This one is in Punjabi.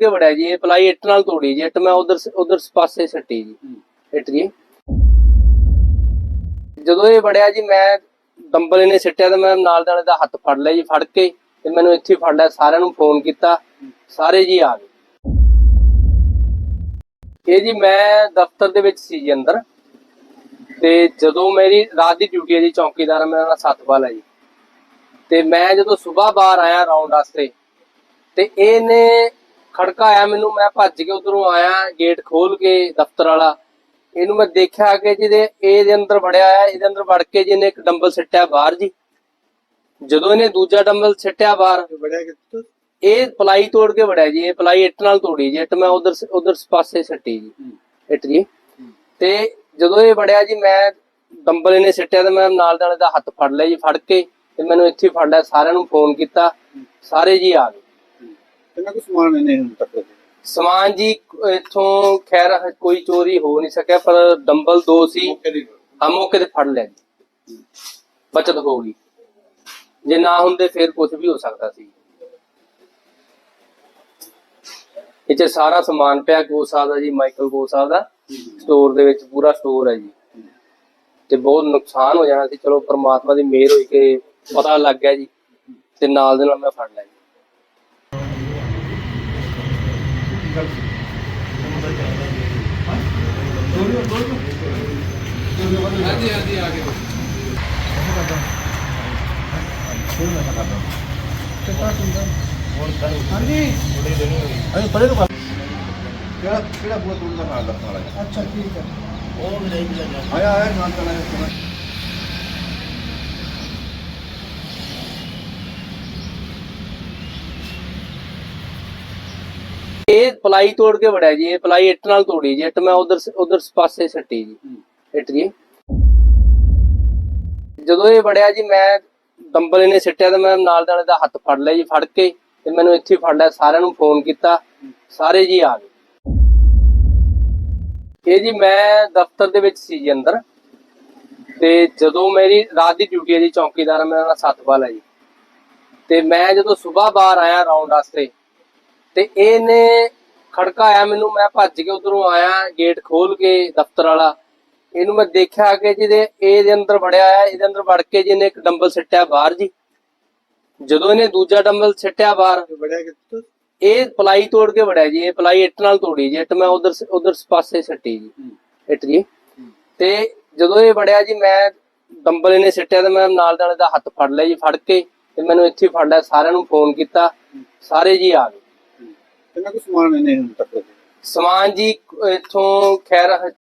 ਕੇ ਵੜਿਆ ਜੀ ਇਹ ਪਲਾਈ ਇੱਟ ਨਾਲ ਤੋੜੀ ਜੀ ਇੱਟ ਮੈਂ ਉਧਰ ਉਧਰ ਪਾਸੇ ਸੱਟੀ ਜੀ ਇੱਟ ਜੀ। ਜਦੋਂ ਇਹ ਵੜਿਆ ਜੀ ਮੈਂ ਡੰਬਲ ਇਹਨੇ ਸਿੱਟਿਆ ਤੇ ਮੈਂ ਨਾਲ ਦੇ ਵਾਲੇ ਦਾ ਹੱਥ ਫੜ ਲਿਆ ਜੀ ਫੜ ਕੇ ਤੇ ਮੈਨੂੰ ਇੱਥੇ ਫੜ ਲਿਆ ਸਾਰਿਆਂ ਨੂੰ ਫੋਨ ਕੀਤਾ ਸਾਰੇ ਜੀ ਆ ਗਏ। ਇਹ ਜੀ ਮੈਂ ਦਫ਼ਤਰ ਦੇ ਵਿੱਚ ਸੀ ਜੀ ਅੰਦਰ ਤੇ ਜਦੋਂ ਮੇਰੀ ਰਾਤ ਦੀ ਡਿਊਟੀ ਹੈ ਜੀ ਚੌਕੀਦਾਰ ਮੇਰਾ ਨਾਮ ਸਤਪਾਲ ਹੈ ਜੀ। ਤੇ ਮੈਂ ਜਦੋਂ ਸਵੇਰ ਬਾਹਰ ਆਇਆ ਰਾਉਂਡ ਵਾਸਤੇ ਤੇ ਇਹਨੇ ਖੜਕਾਇਆ ਮੈਨੂੰ ਮੈਂ ਭੱਜ ਕੇ ਉਧਰੋਂ ਆਇਆ ਗੇਟ ਖੋਲ ਕੇ ਦਫ਼ਤਰ ਵਾਲਾ। ਇਹਨੂੰ ਮੈਂ ਦੇਖਿਆ ਕਿ ਜਿਹਦੇ ਇਹਦੇ ਅੰਦਰ ਵੜਿਆ ਆ ਇਹਦੇ ਅੰਦਰ ਵੜ ਕੇ ਜਿਹਨੇ ਇੱਕ ਡੰਬਲ ਸਿੱਟਿਆ ਬਾਹਰ ਜੀ। ਜਦੋਂ ਇਹਨੇ ਦੂਜਾ ਡੰਬਲ ਸਿੱਟਿਆ ਬਾਹਰ ਬੜਿਆ ਕਿੱਥੇ? ਇਹ ਪਲਾਈ ਤੋੜ ਕੇ ਵੜਿਆ ਜੀ ਇਹ ਪਲਾਈ ਇੱਟ ਨਾਲ ਤੋੜੀ ਜੀ ਇੱਟ ਮੈਂ ਉਧਰ ਉਧਰ ਪਾਸੇ ਸੱਟੀ ਜੀ ਇੱਟ ਜੀ। ਤੇ ਜਦੋਂ ਇਹ ਵੜਿਆ ਜੀ ਮੈਂ ਡੰਬਲ ਇਹਨੇ ਸਿੱਟਿਆ ਤੇ ਮੈਂ ਨਾਲ ਦੇ ਦਾ ਹੱਥ ਫੜ ਲਿਆ ਜੀ ਫੜ ਕੇ ਤੇ ਮੈਨੂੰ ਇੱਥੇ ਫੜ ਲਿਆ ਸਾਰਿਆਂ ਨੂੰ ਫੋਨ ਕੀਤਾ। ਸਾਰੇ ਜੀ ਆ ਗਏ। ਕਿੰਨਾ ਕੁ ਸਮਾਨ ਇਹਨੇ ਹੁਣ ਤੱਕ ਸਮਾਨ ਜੀ ਇੱਥੋਂ ਖੈਰ ਕੋਈ ਚੋਰੀ ਹੋ ਨਹੀਂ ਸਕਿਆ ਪਰ ਡੰਬਲ ਦੋ ਸੀ। ਆ ਮੌਕੇ ਤੇ ਫੜ ਲਿਆ ਜੀ ਬਚਤ ਹੋ ਗਈ। ਜੇ ਨਾ ਹੁੰਦੇ ਫਿਰ ਕੁਝ ਵੀ ਹੋ ਸਕਦਾ ਸੀ। ਇਹ 'ਚ ਸਾਰਾ ਸਮਾਨ ਪਿਆ ਸਾਹਿਬ ਦਾ ਜੀ ਮਾਈਕਲ ਕੋ ਸਾਹਿਬ ਦਾ। ਸਟੋਰ ਦੇ ਵਿੱਚ ਪੂਰਾ ਸਟੋਰ ਹੈ ਜੀ। ਤੇ ਬਹੁਤ ਨੁਕਸਾਨ ਹੋ ਜਾਣਾ ਸੀ। ਚਲੋ ਪ੍ਰਮਾਤਮਾ ਦੀ ਮਿਹਰ ਹੋਈ ਕਿ ਪਤਾ ਲੱਗ ਗਿਆ ਜੀ। ਤੇ ਨਾਲ ਦੇ ਨਾਲ ਮੈਂ ਫੜ ਲਿਆ ਜੀ। ਅਰੇ ਪਰੇ ਤੋਂ ਕਿਹੜਾ ਕਿਹੜਾ ਬੂਆ ਤੋੜ ਦਾ ਹਾਲ ਦੱਸਣ ਵਾਲਾ ਅੱਛਾ ਠੀਕ ਹੈ। ਉਹ ਵੀ ਨਹੀਂ ਲੱਗਾ ਆਇਆ ਆਇਆ ਨਾਲ ਚਲਾ ਇਹ ਪਲਾਈ ਤੋੜ ਕੇ ਵੜਿਆ ਜੀ ਇਹ ਪਲਾਈ ਇੱਟ ਨਾਲ ਤੋੜੀ ਜੀ ਇੱਟ ਮੈਂ ਉਧਰ ਉਧਰ ਪਾਸੇ ਸੱਟੀ ਜੀ ਇੱਟ ਜੀ। ਜਦੋਂ ਇਹ ਵੜਿਆ ਜੀ ਮੈਂ ਡੰਬਲ ਇਹਨੇ ਸਿੱਟਿਆ ਤੇ ਮੈਂ ਨਾਲ ਦੇ ਵਾਲੇ ਦਾ ਹੱਥ ਫੜ ਲਿਆ ਜੀ ਫੜ ਕੇ ਤੇ ਮੈਨੂੰ ਇੱਥੇ ਫੜ ਲਿਆ ਸਾਰਿਆਂ ਨੂੰ ਫੋਨ ਕੀਤਾ ਸਾਰੇ ਜੀ ਆ ਗਏ। ਇਹ ਜੀ ਮੈਂ ਦਫ਼ਤਰ ਦੇ ਵਿੱਚ ਸੀ ਜੀ ਅੰਦਰ ਤੇ ਜਦੋਂ ਮੇਰੀ ਰਾਤ ਦੀ ਡਿਊਟੀ ਹੈ ਜੀ ਚੌਕੀਦਾਰ ਮੇਰਾ ਨਾਮ ਸਤਪਾਲ ਹੈ ਜੀ। ਤੇ ਮੈਂ ਜਦੋਂ ਸਵੇਰ ਬਾਹਰ ਆਇਆ ਰਾਉਂਡ ਵਾਸਤੇ ਤੇ ਇਹਨੇ ਖੜਕਾਇਆ ਮੈਨੂੰ ਮੈਂ ਭੱਜ ਕੇ ਉਧਰੋਂ ਆਇਆ ਗੇਟ ਖੋਲ ਕੇ ਦਫ਼ਤਰ ਵਾਲਾ। ਇਹਨੂੰ ਮੈਂ ਦੇਖਿਆ ਕਿ ਜਿਹਦੇ ਇਹਦੇ ਅੰਦਰ ਵੜਿਆ ਆ ਇਹਦੇ ਅੰਦਰ ਵੜ ਕੇ ਜਿਹਨੇ ਇੱਕ ਡੰਬਲ ਸਿੱਟਿਆ ਬਾਹਰ ਜੀ। ਜਦੋਂ ਇਹਨੇ ਦੂਜਾ ਡੰਬਲ ਸਿੱਟਿਆ ਬਾਹਰ ਬੜਿਆ ਕਿੱਥੇ? ਇਹ ਪਲਾਈ ਤੋੜ ਕੇ ਵੜਿਆ ਜੀ ਇਹ ਪਲਾਈ ਇੱਟ ਨਾਲ ਤੋੜੀ ਜੀ ਇੱਟ ਮੈਂ ਉਧਰ ਉਧਰ ਪਾਸੇ ਸੱਟੀ ਜੀ ਇੱਟ ਜੀ। ਤੇ ਜਦੋਂ ਇਹ ਵੜਿਆ ਜੀ ਮੈਂ ਡੰਬਲ ਇਹਨੇ ਸਿੱਟਿਆ ਤੇ ਮੈਂ ਨਾਲ ਦੇ ਵਾਲੇ ਦਾ ਹੱਥ ਫੜ ਲਿਆ ਜੀ ਫੜ ਕੇ ਤੇ ਮੈਨੂੰ ਇੱਥੇ ਫੜ ਲਿਆ ਸਾਰਿਆਂ ਨੂੰ ਫੋਨ ਕੀਤਾ। ਸਾਰੇ ਜੀ ਆ ਗਏ। ਕਿੰਨਾ ਕੁ ਸਮਾਨ ਇਹਨੇ ਹੁਣ ਤੱਕ ਸਮਾਨ ਜੀ ਇੱਥੋਂ ਖੈਰ